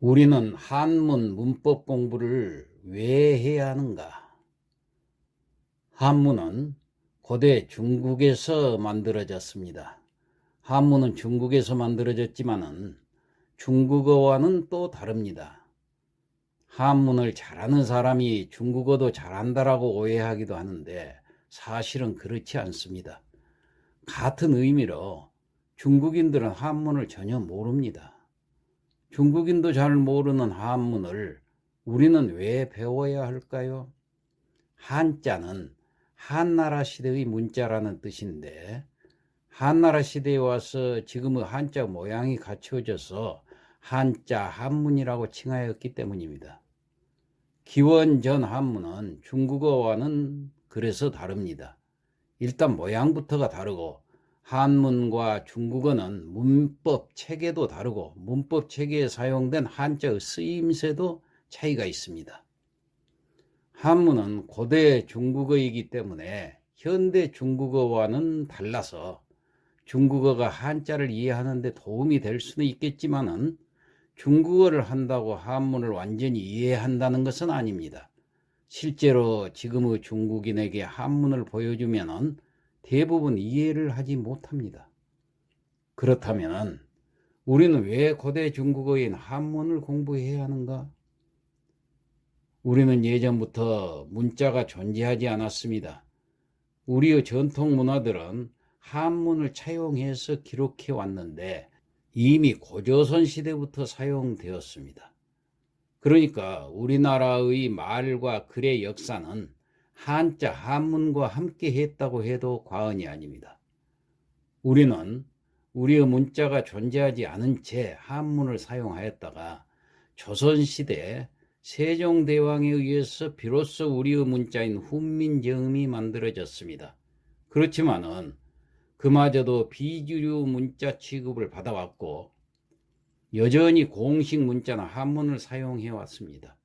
우리는 한문 문법 공부를 왜 해야 하는가? 한문은 고대 중국에서 만들어졌습니다. 한문은 중국에서 만들어졌지만은 중국어와는 또 다릅니다. 한문을 잘하는 사람이 중국어도 잘한다라고 오해하기도 하는데 사실은 그렇지 않습니다. 같은 의미로 중국인들은 한문을 전혀 모릅니다. 중국인도 잘 모르는 한문을 우리는 왜 배워야 할까요? 한자는 한나라 시대의 문자라는 뜻인데 한나라 시대에 와서 지금의 한자 모양이 갖추어져서 한자 한문이라고 칭하였기 때문입니다. 기원 전 한문은 중국어와는 그래서 다릅니다. 일단 모양부터가 다르고 한문과 중국어는 문법 체계도 다르고 문법 체계에 사용된 한자의 쓰임새도 차이가 있습니다. 한문은 고대 중국어이기 때문에 현대 중국어와는 달라서 중국어가 한자를 이해하는 데 도움이 될 수는 있겠지만은 중국어를 한다고 한문을 완전히 이해한다는 것은 아닙니다. 실제로 지금의 중국인에게 한문을 보여주면은 대부분 이해를 하지 못합니다. 그렇다면 우리는 왜 고대 중국어인 한문을 공부해야 하는가? 우리는 예전부터 문자가 존재하지 않았습니다. 우리의 전통 문화들은 한문을 차용해서 기록해 왔는데 이미 고조선 시대부터 사용되었습니다. 그러니까 우리나라의 말과 글의 역사는 한자 한문과 함께 했다고 해도 과언이 아닙니다. 우리는 우리의 문자가 존재하지 않은 채 한문을 사용하였다가 조선시대 세종대왕에 의해서 비로소 우리의 문자인 훈민정음이 만들어졌습니다. 그렇지만은 그마저도 비주류 문자 취급을 받아왔고 여전히 공식 문자나 한문을 사용해 왔습니다.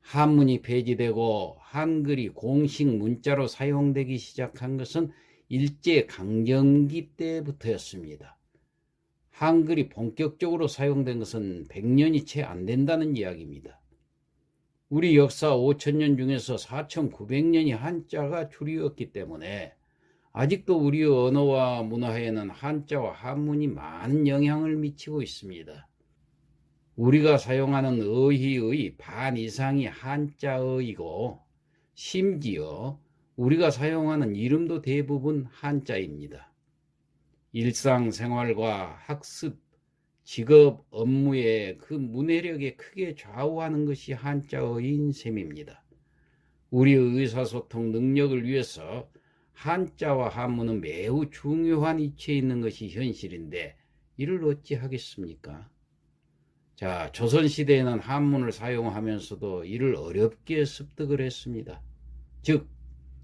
한문이 폐지되고 한글이 공식 문자로 사용되기 시작한 것은 일제 강점기 때부터였습니다. 한글이 본격적으로 사용된 것은 100년이 채 안 된다는 이야기입니다. 우리 역사 5천년 중에서 4,900년이 한자가 줄이었기 때문에 아직도 우리 언어와 문화에는 한자와 한문이 많은 영향을 미치고 있습니다. 우리가 사용하는 어휘의 반 이상이 한자어이고 심지어 우리가 사용하는 이름도 대부분 한자입니다. 일상생활과 학습, 직업, 업무의 그 문해력에 크게 좌우하는 것이 한자어인 셈입니다. 우리의 의사소통 능력을 위해서 한자와 한문은 매우 중요한 위치에 있는 것이 현실인데 이를 어찌 하겠습니까? 자, 조선시대에는 한문을 사용하면서도 이를 어렵게 습득을 했습니다. 즉,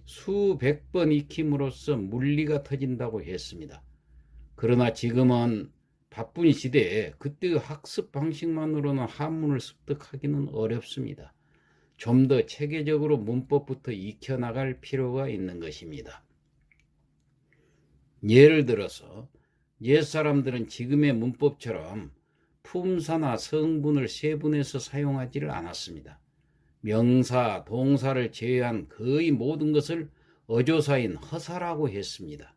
수백 번 익힘으로써 물리가 터진다고 했습니다. 그러나 지금은 바쁜 시대에 그때의 학습 방식만으로는 한문을 습득하기는 어렵습니다. 좀 더 체계적으로 문법부터 익혀나갈 필요가 있는 것입니다. 예를 들어서 옛사람들은 지금의 문법처럼 품사나 성분을 세분해서 사용하지를 않았습니다. 명사, 동사를 제외한 거의 모든 것을 어조사인 허사라고 했습니다.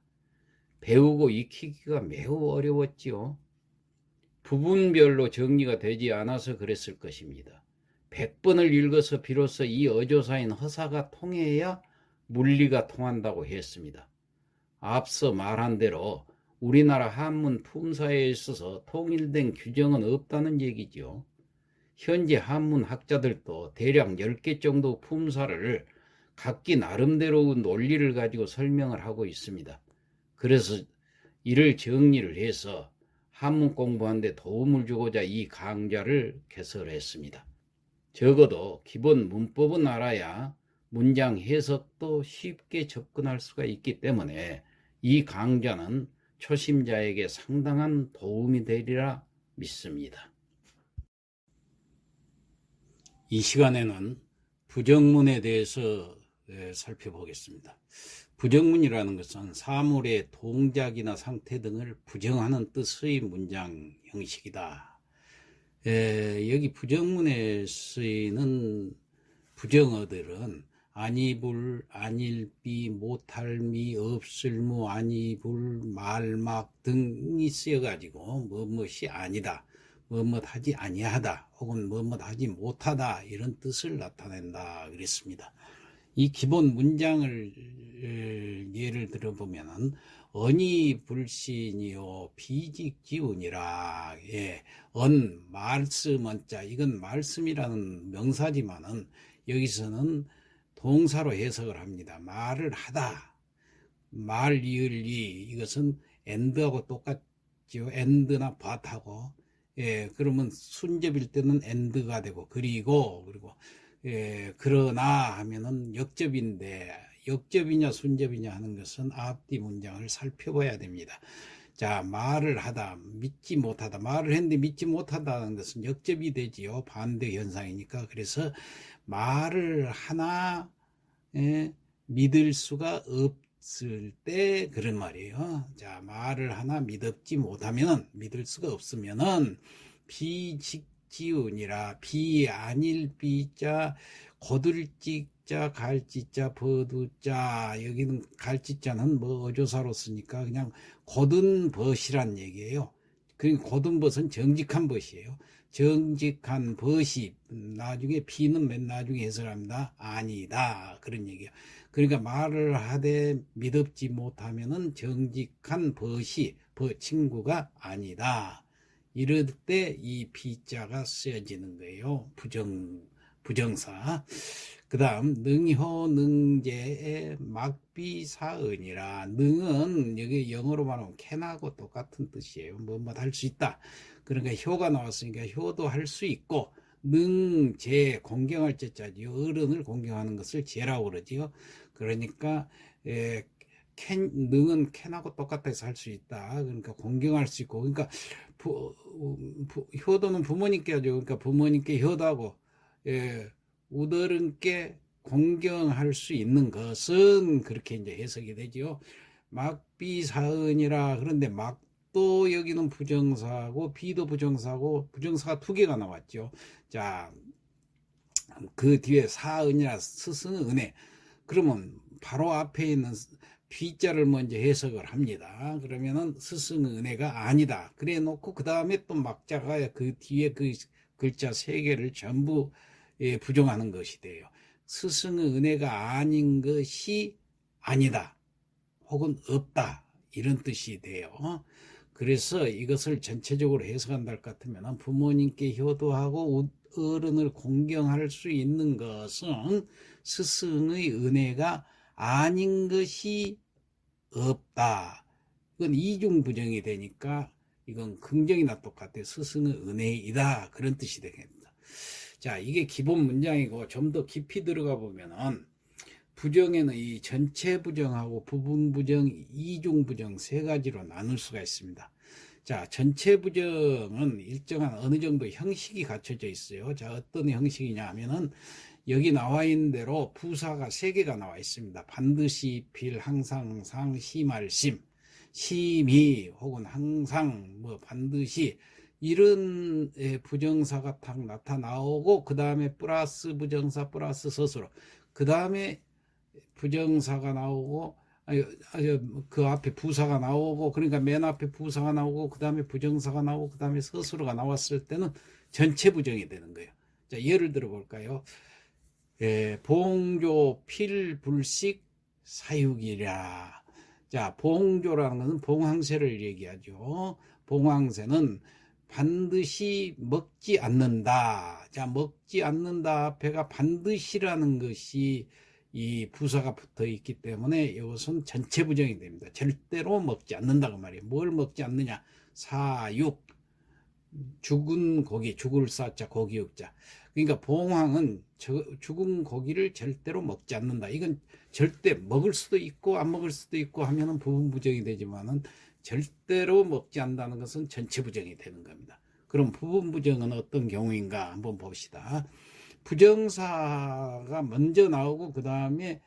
배우고 익히기가 매우 어려웠지요. 부분별로 정리가 되지 않아서 그랬을 것입니다. 100번을 읽어서 비로소 이 어조사인 허사가 통해야 물리가 통한다고 했습니다. 앞서 말한 대로 우리나라 한문 품사에 있어서 통일된 규정은 없다는 얘기죠. 현재 한문 학자들도 대략 10개 정도 품사를 각기 나름대로 논리를 가지고 설명을 하고 있습니다. 그래서 이를 정리를 해서 한문 공부하는데 도움을 주고자 이 강좌를 개설했습니다. 적어도 기본 문법은 알아야 문장 해석도 쉽게 접근할 수가 있기 때문에 이 강좌는 초심자에게 상당한 도움이 되리라 믿습니다. 이 시간에는 부정문에 대해서 예, 살펴보겠습니다. 부정문이라는 것은 사물의 동작이나 상태 등을 부정하는 뜻의 문장 형식이다. 에, 여기 부정문에 쓰이는 부정어들은 아니불, 아닐비, 못할미, 없을무, 아니불, 말막 등이 쓰여가지고 뭐뭇이 아니다, 뭐뭇하지 아니하다, 혹은 뭐뭇하지 못하다 이런 뜻을 나타낸다 그랬습니다. 이 기본 문장을 에, 예를 들어보면은 언이 불신이요 비직지운이라 예, 언 말씀은 자 이건 말씀이라는 명사지만은 여기서는 동사로 해석을 합니다. 말을 하다 말 이을리 이것은 엔드하고 똑같죠. 엔드나 밭하고 예 그러면 순접일 때는 엔드가 되고 그리고 그리고 예 그러나 하면은 역접인데 역접이냐 순접이냐 하는 것은 앞뒤 문장을 살펴봐야 됩니다. 자 말을 하다 믿지 못하다 말을 했는데 믿지 못하다는 것은 역접이 되지요 반대 현상이니까 그래서 말을 하나 예, 믿을 수가 없을 때 그런 말이에요. 자 말을 하나 믿었지 못하면 믿을 수가 없으면은 비직지운이라 비 아닐 비자 거들찍자 갈지자 버두자 여기는 갈지자는 뭐 어조사로 쓰니까 그냥 거둔 벗이란 얘기예요. 그러니까 거둔 벗은 정직한 벗이에요. 정직한 벗이 나중에 비는 맨 나중에 해석합니다. 아니다 그런 얘기예요. 그러니까 말을 하되 믿었지 못하면은 정직한 벗이 벗 친구가 아니다. 이럴 때 이 비자가 쓰여지는 거예요. 부정 부정사. 그 다음 능효 능제의 막비사은이라 능은 여기 영어로 말하면 캔하고 똑같은 뜻이에요. 뭐뭐 할 수 있다. 그러니까 효가 나왔으니까 효도 할 수 있고 능제 공경할 제자지요. 어른을 공경하는 것을 제라고 그러지요. 그러니까 에, 캔, 능은 캔하고 똑같아 서 할 수 있다. 그러니까 공경할 수 있고 그러니까 부, 부, 효도는 부모님께 하죠. 그러니까 부모님께 효도하고 예, 우더른께 공경할 수 있는 것은 그렇게 이제 해석이 되지요. 막비사은이라 그런데 막 도 여기는 부정사고 비도 부정사고 부정사가 두 개가 나왔죠. 자, 그 뒤에 사은이라 스승은 은혜. 그러면 바로 앞에 있는 비자를 먼저 해석을 합니다. 그러면은 스승의 은혜가 아니다. 그래 놓고 그 다음에 또 막자가 그 뒤에 그 글자 세 개를 전부 예, 부정하는 것이 돼요. 스승의 은혜가 아닌 것이 아니다. 혹은 없다. 이런 뜻이 돼요. 그래서 이것을 전체적으로 해석한다 할것 같으면 부모님께 효도하고 어른을 공경할 수 있는 것은 스승의 은혜가 아닌 것이 없다. 이건 이중 부정이 되니까 이건 긍정이나 똑같아. 스승의 은혜이다. 그런 뜻이 되겠다. 자, 이게 기본 문장이고 좀 더 깊이 들어가 보면은 부정에는 이 전체 부정하고 부분 부정, 이중 부정 세 가지로 나눌 수가 있습니다. 자, 전체 부정은 일정한 어느 정도 형식이 갖춰져 있어요. 자, 어떤 형식이냐 하면은 여기 나와 있는 대로 부사가 세 개가 나와 있습니다. 반드시 필, 항상, 상, 시말 심, 심히 혹은 항상, 뭐 반드시 이런 부정사가 딱 나타나오고 그 다음에 플러스 부정사 플러스 서술어 그 다음에 부정사가 나오고 그 앞에 부사가 나오고 그러니까 맨 앞에 부사가 나오고 그 다음에 부정사가 나오고 그 다음에 서술어가 나왔을 때는 전체 부정이 되는 거예요. 자 예를 들어 볼까요? 예, 봉조 필불식 사육이라. 자 봉조라는 것은 봉황새를 얘기하죠. 봉황새는 반드시 먹지 않는다. 자, 먹지 않는다 앞에가 반드시라는 것이 이 부사가 붙어 있기 때문에 이것은 전체 부정이 됩니다. 절대로 먹지 않는다고 말이에요. 뭘 먹지 않느냐? 사육, 죽은 고기, 죽을 사자, 고기 육자. 그러니까 봉황은 죽은 고기를 절대로 먹지 않는다. 이건 절대 먹을 수도 있고 안 먹을 수도 있고 하면은 부분 부정이 되지만은 절대로 먹지 않는다는 것은 전체 부정이 되는 겁니다. 그럼 부분 부정은 어떤 경우인가 한번 봅시다. 부정사가 먼저 나오고 그 다음에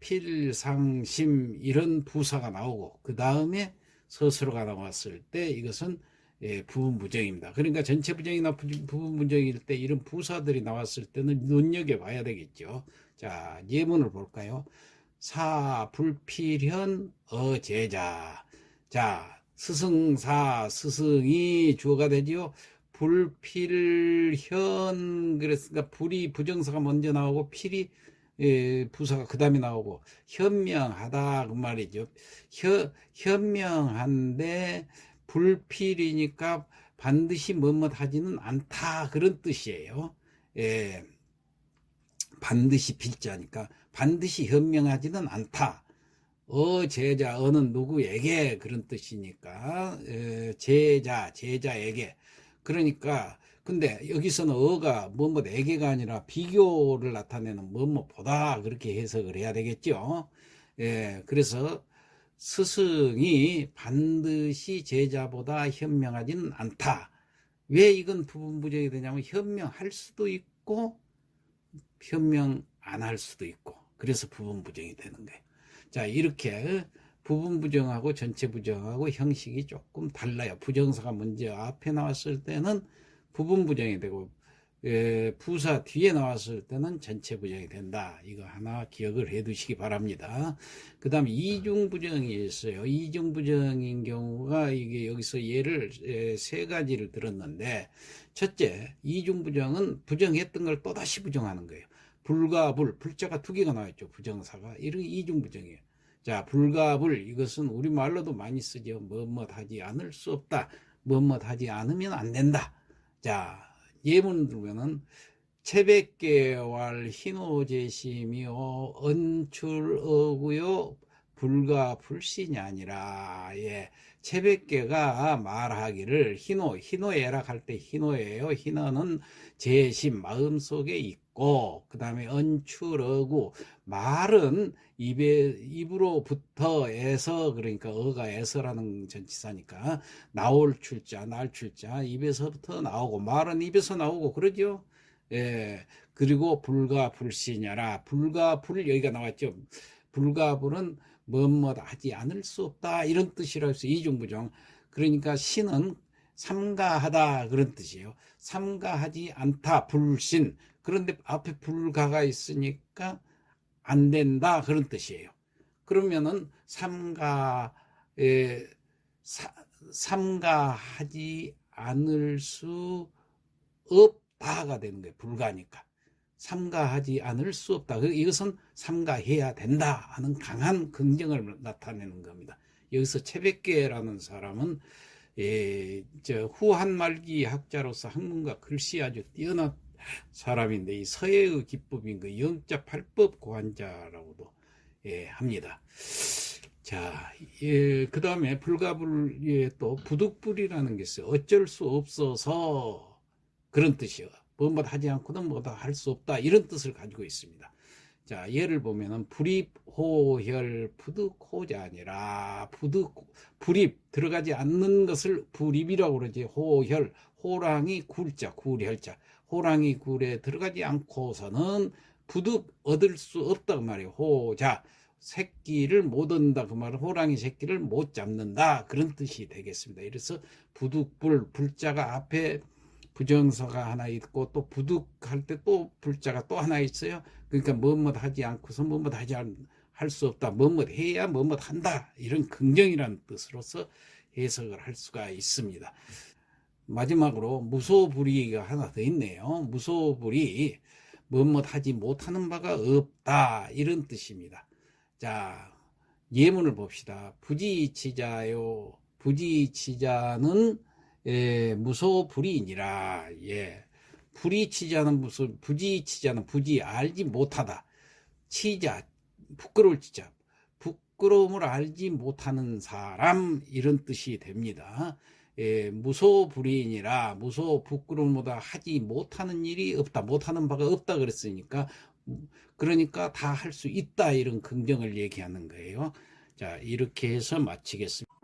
필상심 이런 부사가 나오고 그 다음에 서술어가 나왔을 때 이것은 예, 부분 부정입니다. 그러니까 전체 부정이나 부- 부분 부정일 때 이런 부사들이 나왔을 때는 눈여겨 봐야 되겠죠. 자, 예문을 볼까요? 사, 불필현, 어제자. 자, 스승사, 스승이 주어가 되지요. 불필현, 그랬으니까 불이 부정사가 먼저 나오고 필이 예, 부사가 그 다음에 나오고 현명하다 그 말이죠. 현, 현명한데 불필이니까 반드시 뭐뭐 하지는 않다 그런 뜻이에요. 예, 반드시 필자니까 반드시 현명하지는 않다. 어 제자 어는 누구에게 그런 뜻이니까 에, 제자 제자에게 그러니까 근데 여기서는 어가 뭐뭐에게가 아니라 비교를 나타내는 뭐뭐 보다 그렇게 해석을 해야 되겠죠. 예, 그래서 스승이 반드시 제자보다 현명하지는 않다. 왜 이건 부분 부정이 되냐면 현명할 수도 있고 현명 안 할 수도 있고 그래서 부분 부정이 되는 거예요. 자 이렇게 부분 부정하고 전체 부정하고 형식이 조금 달라요. 부정사가 먼저 앞에 나왔을 때는 부분 부정이 되고 에, 부사 뒤에 나왔을 때는 전체 부정이 된다. 이거 하나 기억을 해 두시기 바랍니다. 그 다음에 이중 부정이 있어요. 이중 부정인 경우가 이게 여기서 예를 에, 세 가지를 들었는데 첫째 이중 부정은 부정했던 걸 또다시 부정하는 거예요. 불과 불, 불자가 두 개가 나와있죠. 부정사가. 이런 이중 부정이에요. 자, 불과 불, 이것은 우리말로도 많이 쓰죠. 뭐뭐 하지 않을 수 없다. 뭐뭐 하지 않으면 안 된다. 자, 예문 들면은 채백계왈 희노제심이요 언출어구요 불가 불신이 아니라 예 채백계가 말하기를 희노 희노애락 할 때 희노예요. 희노는 제심 마음속에 있고 그 다음에 언출어구 말은 입에 입으로부터 에서 그러니까 어가 에서라는 전치사니까 나올 출자 날 출자 입에서부터 나오고 말은 입에서 나오고 그러죠? 예. 그리고 불가 불신이라. 불가 불 여기가 나왔죠. 불가 불은 뭐뭐 하지 않을 수 없다. 이런 뜻이라 해서 이중부정. 그러니까 신은 삼가하다. 그런 뜻이에요. 삼가하지 않다. 불신. 그런데 앞에 불가가 있으니까 안 된다. 그런 뜻이에요. 그러면은 삼가에 사- 삼가하지 않을 수 없다가 되는 거예요. 불가니까 삼가하지 않을 수 없다. 그 이것은 삼가해야 된다 하는 강한 긍정을 나타내는 겁니다. 여기서 채백계라는 사람은 예, 저 후한 말기 학자로서 학문과 글씨 아주 뛰어난 사람인데 이 서예의 기법인 그 영자 팔법 고한자라고도 예, 합니다. 자, 예, 그 다음에 불가불에 또 부득불이라는 게 있어요. 어쩔 수 없어서 그런 뜻이요. 뭐뭐 하지 않고는 뭐다 할 수 없다 이런 뜻을 가지고 있습니다. 자 예를 보면은 불입호혈 부득호자 아니라 부득 불입 들어가지 않는 것을 불입이라고 그러지 호혈 호랑이 굴자 굴혈자 호랑이 굴에 들어가지 않고서는 부득 얻을 수 없다 그 말이에요. 호자 새끼를 못 얻는다 그 말은 호랑이 새끼를 못 잡는다 그런 뜻이 되겠습니다. 이래서 부득불 불자가 앞에 부정사가 하나 있고 또 부득할 때 또 불자가 또 하나 있어요. 그러니까 뭐뭐 하지 않고서 뭐뭐 하지 할 수 없다. 뭐뭐 해야 뭐뭐 한다. 이런 긍정이라는 뜻으로서 해석을 할 수가 있습니다. 마지막으로 무소불위가 하나 더 있네요. 무소불위 뭐뭐 하지 못하는 바가 없다. 이런 뜻입니다. 자, 예문을 봅시다. 부지치자요. 부지치자는 예, 무소불이니라. 예. 불이치자는 무슨 부지치자는 부지 알지 못하다. 치자 부끄러울 치자. 부끄러움을 알지 못하는 사람 이런 뜻이 됩니다. 예, 무소불이니라 무소 부끄러움보다 하지 못하는 일이 없다. 못하는 바가 없다 그랬으니까 그러니까 다 할 수 있다 이런 긍정을 얘기하는 거예요. 자, 이렇게 해서 마치겠습니다.